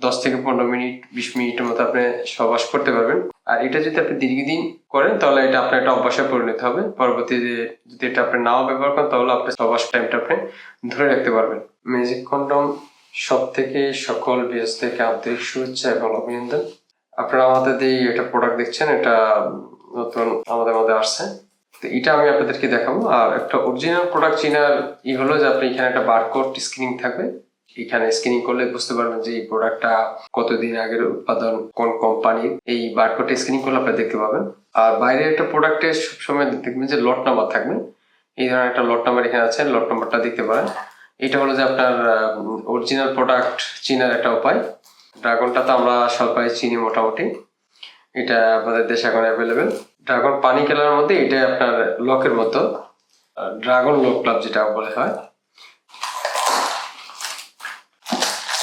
দশ থেকে পনেরো মিনিট, বিশ মিনিটের মতো আপনি সবাস করতে পারবেন। আর এটা যদি আপনি দীর্ঘদিন করেন, তাহলে এটা আপনার একটা অভ্যাসে পরিণত হবে। পরবর্তীতে যদি এটা আপনি নাও ব্যবহার করেন, তাহলে আপনি সবাস টাইমটা আপনি ধরে রাখতে পারবেন। ম্যাজিক কন্ডম সব থেকে সকল বিএস থেকে আন্তরিক শুভেচ্ছা এবং অভিনন্দন। আপনারা আমাদের এই এটা প্রোডাক্ট দেখছেন, এটা নতুন আমাদের মধ্যে আসছে। তো এটা আমি আপনাদেরকে দেখাবো। আর একটা অরিজিনাল প্রোডাক্ট চিনার ই হলো যে আপনি এখানে একটা বারকোড স্ক্রিনিং থাকবে। এখানে স্ক্রিনিং করলে বুঝতে পারবেন যে এই প্রোডাক্টটা কতদিন আগের উৎপাদন, কোন কোম্পানির এই বারকোড স্ক্রিনিং করলে আপনি দেখতে পাবেন। আর বাইরে একটা প্রোডাক্টে সবসময় দেখবেন যে লট নাম্বার থাকবে। এই ধরনের একটা লট নাম্বার এখানে আছে লট নাম্বারটা দেখতে পারেন। এটা হলো যে আপনার অরিজিনাল প্রোডাক্ট চিনার একটা উপায়। ড্রাগনটা তো আমরা সবাই চিনি মোটামুটি। এটা আমাদের দেশে এখন অ্যাভেলেবেল ড্রাগন পানি খেলার মধ্যে এটা আপনার লকের মতো। ড্রাগন লক ক্লাব যেটা বলে হয়।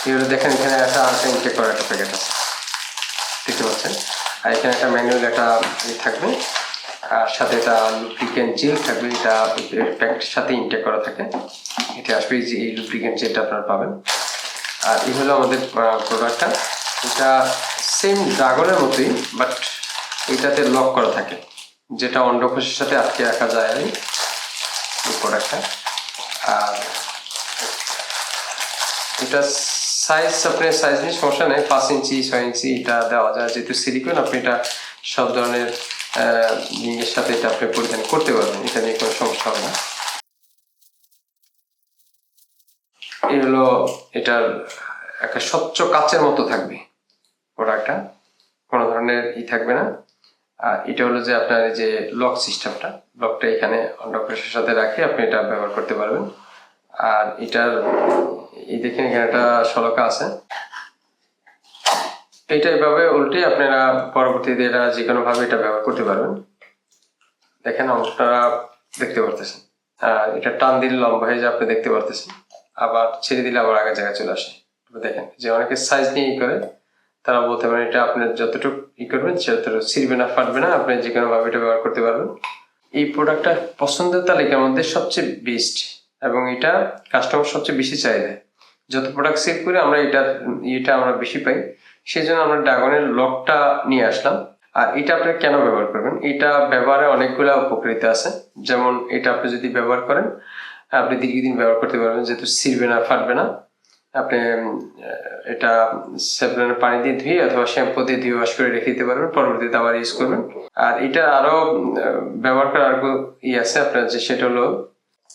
এবারে দেখেন, এখানে একটা আরেকটা ইনটেক করা একটা প্যাকেট আছে। দেখতে পাচ্ছেন? আর এখানে একটা ম্যানুয়াল একটা থাকবে। আর সাথে এটা লুপ্রিকেন্ট জেল থাকবে। এটা প্যাকেটের সাথে ইনটেক করা থাকে। এটা আসবে যে, এই লুপ্রিকেন্ট জেলটা আপনারা পাবেন। আর এই হলো আমাদের প্রোডাক্টটা এটা সেম ড্রাগনের মতোই বাট এটাতে লক করা থাকে। যেটা অন্ডকোষের সাথে আটকে রাখা যায় আর এই প্রোডাক্টটা আর এটা সাইজ আপনি সাইজ নিয়ে সমস্যা নেই। পাঁচ ইঞ্চি, ছয় ইঞ্চি এটা দেওয়া যায়। যেহেতু সিলিকন আপনি এটা সব ধরনের লিঙ্গের সাথে এটা আপনি পরিধান করতে পারবেন। এটা নিয়ে কোনো সমস্যা হবে না। এই হলো এটার একটা স্বচ্ছ কাচের মতো থাকবে প্রোডাক্টটা কোনো ধরনের ই থাকবে না। আর এটা হলো যে আপনার যে লক সিস্টেমটা লকটা এখানে অন্ডকোষের সাথে রাখে, আপনি এটা ব্যবহার করতে পারবেন। আর এটার এই দেখেন এখানে একটা শলকা আছে। এইটা এভাবে উল্টে আপনারা পরবর্তীতে এটা যে কোনো ভাবে এটা ব্যবহার করতে পারবেন। দেখেন অংশটা দেখতে পারতেছেন। আর এটা টান দিলে লম্বা হয়ে যায়, আপনি দেখতে পারতেছেন। আবার ছেড়ে দিলে আবার আগের জায়গায় চলে আসে। দেখেন, যে অনেকে সাইজ নিয়ে করে, তারা বলতে পারেন এটা আপনার যতটুকু ই করবেন সেতটুকু ছিঁড়বে না, ফাটবে না, আপনি যে কোনো ভাবে এটা ব্যবহার করতে পারবেন। এই প্রোডাক্টটা পছন্দের তালিকার মধ্যে সবচেয়ে বেস্ট এবং এটা কাস্টমার সবচেয়ে বেশি চাহিদা যত প্রোডাক্ট সেল করে আমরা এটা এটা আমরা বেশি পাই। সেই জন্য আমরা ড্রাগনের লকটা নিয়ে আসলাম। আর এটা আপনি কেন ব্যবহার করবেন? এটা ব্যবহারে অনেকগুলো উপকৃত আছে। যেমন এটা আপনি যদি ব্যবহার করেন, আপনি দীর্ঘদিন ব্যবহার করতে পারবেন, যেহেতু ছিঁড়বে না, ফাটবে না। আপনি এটা স্যাপলানের পানি দিয়ে ধুয়ে অথবা শ্যাম্পু দিয়ে ধুয়ে ওয়াশ করে রেখে দিতে পারবেন। পরবর্তীতে আবার ইউজ করবেন। আর এটা আরও ব্যবহার করার আরও ই আছে আপনার যে সেটা হলো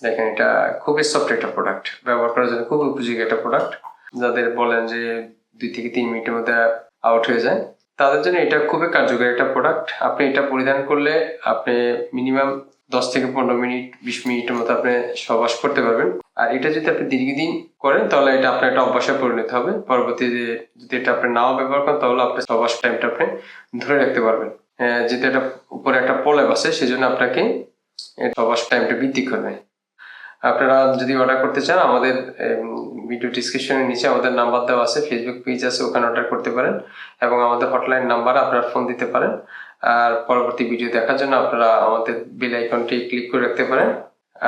দেখেন, এটা খুবই সফট একটা প্রোডাক্ট ব্যবহার করার জন্য খুব উপযোগী একটা প্রোডাক্ট যাদের বলেন যে দুই থেকে তিন মিনিটের মধ্যে আউট হয়ে যায়, তাদের জন্য এটা খুবই কার্যকরী একটা প্রোডাক্ট আপনি এটা পরিধান করলে আপনি মিনিমাম দশ থেকে পনেরো মিনিট, বিশ মিনিটের মতো আপনি সবাস করতে পারবেন। আর এটা যদি আপনি দীর্ঘদিন করেন, তাহলে এটা আপনার একটা অভ্যাসে পরিণত হবে। পরবর্তীতে যদি এটা আপনি নাও ব্যবহার করেন, তাহলে আপনি সবাস টাইমটা আপনি ধরে রাখতে পারবেন। যেহেতু এটা উপরে একটা পলেপ আছে, সেজন্য আপনাকে সবাস টাইমটা বৃদ্ধি করবে। আপনারা যদি অর্ডার করতে চান, আমাদের ভিডিও ডিসক্রিপশনের নিচে আমাদের নাম্বার দেওয়া আছে ফেসবুক পেজ আছে, ওখানে অর্ডার করতে পারেন এবং আমাদের হটলাইন নাম্বার আপনারা ফোন দিতে পারেন। আর পরবর্তী ভিডিও দেখার জন্য আপনারা আমাদের বেল আইকনটি ক্লিক করে রাখতে পারেন।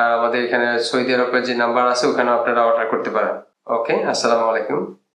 আর আমাদের এখানে সৌদি আরবের যে নাম্বার আছে ওখানে আপনারা অর্ডার করতে পারেন। ওকে আসসালামু আলাইকুম।